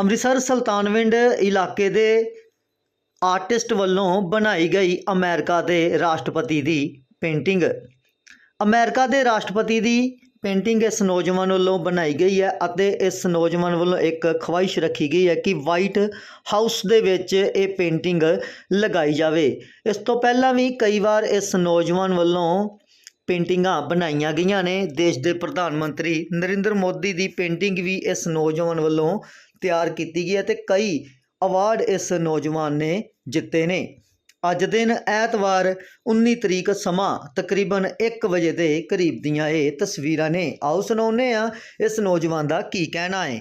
ਅੰਮ੍ਰਿਤਸਰ ਸੁਲਤਾਨਵਿੰਡ ਇਲਾਕੇ ਦੇ ਆਰਟਿਸਟ ਵੱਲੋਂ ਬਣਾਈ ਗਈ ਅਮਰੀਕਾ ਦੇ ਰਾਸ਼ਟਰਪਤੀ ਦੀ ਪੇਂਟਿੰਗ। ਅਮਰੀਕਾ ਦੇ ਰਾਸ਼ਟਰਪਤੀ ਦੀ ਪੇਂਟਿੰਗ ਇਸ ਨੌਜਵਾਨ ਵੱਲੋਂ ਬਣਾਈ ਗਈ ਹੈ ਅਤੇ ਇਸ ਨੌਜਵਾਨ ਵੱਲੋਂ ਇੱਕ ਖਵਾਇਸ਼ ਰੱਖੀ ਗਈ ਹੈ ਕਿ ਵਾਈਟ ਹਾਊਸ ਦੇ ਵਿੱਚ ਇਹ ਪੇਂਟਿੰਗ ਲਗਾਈ ਜਾਵੇ। ਇਸ ਤੋਂ ਪਹਿਲਾਂ ਵੀ ਕਈ ਵਾਰ ਇਸ ਨੌਜਵਾਨ ਵੱਲੋਂ ਪੇਂਟਿੰਗਾਂ ਬਣਾਈਆਂ ਗਈਆਂ ਨੇ। ਦੇਸ਼ ਦੇ ਪ੍ਰਧਾਨ ਮੰਤਰੀ ਨਰਿੰਦਰ ਮੋਦੀ ਦੀ ਪੇਂਟਿੰਗ ਵੀ ਇਸ ਨੌਜਵਾਨ ਵੱਲੋਂ ਤਿਆਰ ਕੀਤੀ ਗਈ ਹੈ ਤੇ ਕਈ ਅਵਾਰਡ ਇਸ ਨੌਜਵਾਨ ਨੇ ਜਿੱਤੇ ਨੇ। ਅੱਜ ਦਿਨ ਐਤਵਾਰ 19 ਤਰੀਕ ਸਮਾਂ ਤਕਰੀਬਨ 1 ਵਜੇ ਦੇ ਕਰੀਬ ਦੀਆਂ ਇਹ ਤਸਵੀਰਾਂ ਨੇ। ਆਓ ਸੁਣਾਉਂਦੇ ਆ ਇਸ ਨੌਜਵਾਨ ਦਾ ਕੀ ਕਹਿਣਾ ਹੈ।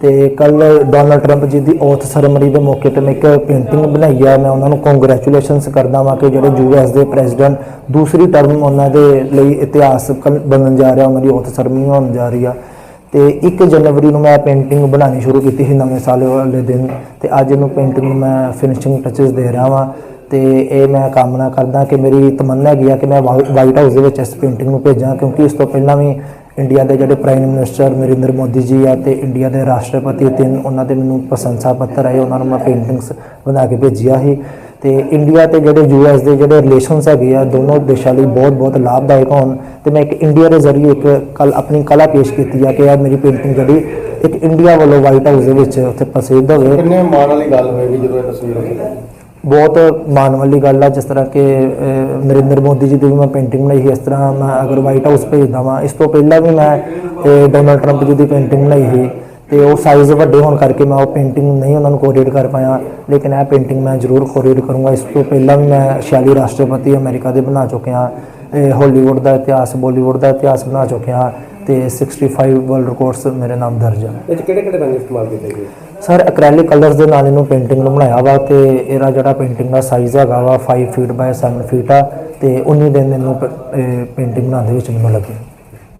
ਤੇ ਕੱਲ ਡੋਨਲਡ ਟਰੰਪ ਜੀ ਦੀ ਔਥ ਸੈਰੇਮਨੀ ਦੇ ਮੌਕੇ ਤੇ ਮੈਂ ਇੱਕ ਪੇਂਟਿੰਗ ਬਣਾਈ ਆ। ਮੈਂ ਉਹਨਾਂ ਨੂੰ ਕੰਗ੍ਰੈਚੁਲੇਸ਼ਨਸ ਕਰਦਾ ਵਾਂ ਕਿ ਜਿਹੜੇ ਯੂਐਸ ਦੇ ਪ੍ਰੈਜ਼ੀਡੈਂਟ ਦੂਸਰੀ ਟਰਮ ਉਹਨਾਂ ਦੇ ਲਈ ਇਤਿਹਾਸ ਕਲ- ਬਣਨ ਜਾ ਰਿਹਾ, ਉਹਨਾਂ ਦੀ ਔਥ ਸੈਰੇਮਨੀ ਹੋਣ ਜਾ ਰਹੀ ਆ। ਤੇ 1 ਜਨਵਰੀ ਨੂੰ ਮੈਂ ਪੇਂਟਿੰਗ ਬਣਾਉਣੀ ਸ਼ੁਰੂ ਕੀਤੀ ਸੀ ਨਵੇਂ ਸਾਲ ਵਾਲੇ ਦਿਨ ਤੇ ਅੱਜ ਇਹਨੂੰ ਪੇਂਟਿੰਗ ਨੂੰ ਮੈਂ ਫਿਨਿਸ਼ਿੰਗ ਟੱਚਸ ਦੇ ਰਿਹਾ ਵਾਂ ਤੇ ਇਹ ਮੈਂ ਕਾਮਨਾ ਕਰਦਾ ਕਿ ਮੇਰੀ ਤਮੰਨਾ ਹੈਗੀ ਆ ਕਿ ਮੈਂ ਵਾਈਟ ਹਾਊਸ ਦੇ ਵਿੱਚ ਇਸ ਪੇਂਟਿੰਗ ਨੂੰ ਭੇਜਾਂ ਕਿਉਂਕਿ ਇਸ ਤੋਂ ਪਹਿਲਾਂ ਵੀ ਇੰਡੀਆ ਦੇ ਜਿਹੜੇ ਪ੍ਰਾਈਮ ਮਿਨਿਸਟਰ ਨਰਿੰਦਰ ਮੋਦੀ ਜੀ ਆ ਤੇ ਇੰਡੀਆ ਦੇ ਰਾਸ਼ਟਰਪਤੀ ਤਿੰਨ, ਉਹਨਾਂ ਦੇ ਮੈਨੂੰ ਪ੍ਰਸ਼ੰਸਾ ਪੱਤਰ ਆਏ, ਉਹਨਾਂ ਨੂੰ ਮੈਂ ਪੇਂਟਿੰਗਸ ਬਣਾ ਕੇ ਭੇਜੀਆਂ ਸੀ। ਤੇ ਇੰਡੀਆ ਤੇ ਜਿਹੜੇ ਯੂਐਸ ਦੇ ਜਿਹੜੇ ਰਿਲੇਸ਼ਨਸ ਹੈਗੇ ਆ, ਦੋਨੋਂ ਦੇਸ਼ਾਂ ਲਈ ਬਹੁਤ ਬਹੁਤ ਲਾਭਦਾਇਕ ਹੋਣ। ਤੇ ਮੈਂ ਇੱਕ ਇੰਡੀਆ ਦੇ ਜ਼ਰੀਏ ਇੱਕ ਕੱਲ ਆਪਣੀ ਕਲਾ ਪੇਸ਼ ਕੀਤੀ ਆ ਕਿ ਯਾਰ ਮੇਰੀ ਪੇਂਟਿੰਗ ਜਿਹੜੀ ਇੱਕ ਇੰਡੀਆ ਵੱਲੋਂ ਵਾਈਟ ਹਾਊਸ ਦੇ ਵਿੱਚ ਉੱਥੇ ਪ੍ਰਸਿੱਧ ਹੋਵੇ। ਕਿੰਨੇ ਮਾਣ ਵਾਲੀ ਗੱਲ ਹੋਏਗੀ ਜਦੋਂ ਇਹ ਤਸਵੀਰ ਹੋਈ ਬਹੁਤ ਮਾਣ ਵਾਲੀ ਗੱਲ ਆ, ਜਿਸ ਤਰ੍ਹਾਂ ਕਿ ਨਰਿੰਦਰ ਮੋਦੀ ਜੀ ਦੀ ਵੀ ਮੈਂ ਪੇਂਟਿੰਗ ਬਣਾਈ ਸੀ, ਇਸ ਤਰ੍ਹਾਂ ਮੈਂ ਅਗਰ ਵਾਈਟ ਹਾਊਸ ਭੇਜਦਾ ਵਾਂ, ਇਸ ਤੋਂ ਪਹਿਲਾਂ ਵੀ ਮੈਂ ਡੋਨਲਡ ਟਰੰਪ ਜੀ ਦੀ ਪੇਂਟਿੰਗ ਬਣਾਈ ਸੀ ਤੇ ਉਹ ਸਾਈਜ਼ ਵੱਡੇ ਹੋਣ ਕਰਕੇ ਮੈਂ ਉਹ ਪੇਂਟਿੰਗ ਨਹੀਂ ਉਹਨਾਂ ਨੂੰ ਕੋਰੀਅਰ ਕਰ ਪਾਇਆ, ਲੇਕਿਨ ਇਹ ਪੇਂਟਿੰਗ ਮੈਂ ਜ਼ਰੂਰ ਕੋਰੀਅਰ ਕਰੂੰਗਾ। ਇਸ ਤੋਂ ਪਹਿਲਾਂ ਵੀ ਮੈਂ 46 ਰਾਸ਼ਟਰਪਤੀ ਅਮਰੀਕਾ ਦੇ ਬਣਾ ਚੁੱਕਿਆ, ਇਹ ਹਾਲੀਵੁੱਡ ਦਾ ਇਤਿਹਾਸ ਬਾਲੀਵੁੱਡ ਦਾ ਇਤਿਹਾਸ ਬਣਾ ਚੁੱਕਿਆ ਤੇ 65 ਵਰਲਡ ਰਿਕਾਰਡਸ ਮੇਰੇ ਨਾਮ ਦਰਜ ਆ। ਇਹ 'ਚ ਕਿਹੜੇ ਕਿਹੜੇ ਰੰਗ ਇਸਤੇਮਾਲ ਕੀਤੇ ਗਏ? ਸਰ ਐਕ੍ਰੈਲਿਕ ਕਲਰਸ ਦੇ ਨਾਲ ਇਹਨੂੰ ਪੇਂਟਿੰਗ ਨੂੰ ਬਣਾਇਆ ਵਾ ਤੇ ਇਹਦਾ ਜਿਹੜਾ ਪੇਂਟਿੰਗ ਦਾ ਸਾਈਜ਼ ਹੈਗਾ ਵਾ 5 ਫੀਟ ਬਾਈ 7 ਫੀਟ ਆ ਤੇ 19 ਦਿਨ ਇਹਨੂੰ ਪੇਂਟਿੰਗ ਬਣਾਉਣ ਦੇ ਵਿੱਚ ਮੈਨੂੰ ਲੱਗੇ